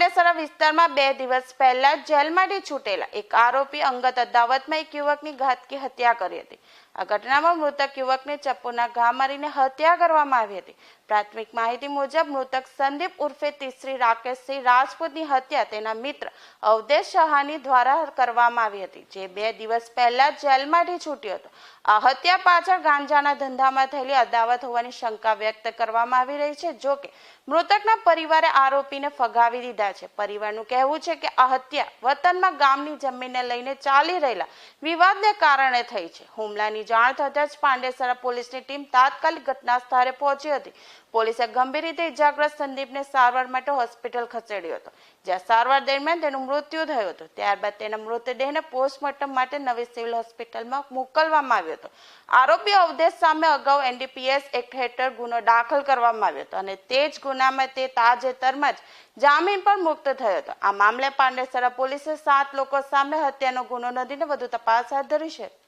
વિસ્તારમાં બે દિવસ પહેલા જેલમાંથી છૂટેલા એક આરોપી અંગત અદાવતમાં એક યુવકની ઘાતકી હત્યા કરી હતી. આ ઘટનામાં મૃતક યુવકને ચપ્પુના ઘા મારીને હત્યા કરવામાં આવી હતી. પ્રાથમિક માહિતી મુજબ મૃતક સંદીપ ઉર્ફે તિસરી રાકેશસિંહ રાજપૂતની હત્યા તેના મિત્ર અવધેશ સહાની દ્વારા કરવામાં આવી હતી, જે બે દિવસ પહેલા જેલમાંથી છૂટ્યો હતો. આ હત્યા પાછળ ગાંજાના ધંધામાં થયેલી અદાવત હોવાની શંકા વ્યક્ત કરવામાં આવી રહી છે, જો કે મૃતકના પરિવારે આરોપીને ફગાવી દીધા છે. પરિવારનું કહેવું છે કે આ હત્યા વતનમાં ગામની જમીનને લઈને ચાલી રહેલા વિવાદને કારણે થઈ છે. હુમલાની જાણ થતાં જ પાંડેસરા પોલીસની ટીમ તાત્કાલિક ઘટના સ્થળે પહોંચી હતી. પોલીસે ગંભીર રીતે ઇજાગ્રસ્ત સંદીપને સારવાર માટે હોસ્પિટલ ખસેડ્યો હતો. જ્યાં સારવાર દરમિયાન તેનું મૃત્યુ થયું હતું. ત્યારબાદ તેના મૃતદેહને પોસ્ટમોર્ટમ માટે નવી સિવિલ હોસ્પિટલમાં મોકલવામાં આવ્યો હતો. આરોપી અવધેશ સામે અગાઉ એનડીપીએસ એક્ટ હેઠળ ગુનો દાખલ કરવામાં આવ્યો હતો અને તે જ ગુનામાં તે તાજેતરમાં જ જામીન પર મુક્ત થયો હતો. આ મામલે પાંડેસરા પોલીસે સાત લોકો સામે હત્યાનો ગુનો નોંધીને વધુ તપાસ હાથ ધરી છે.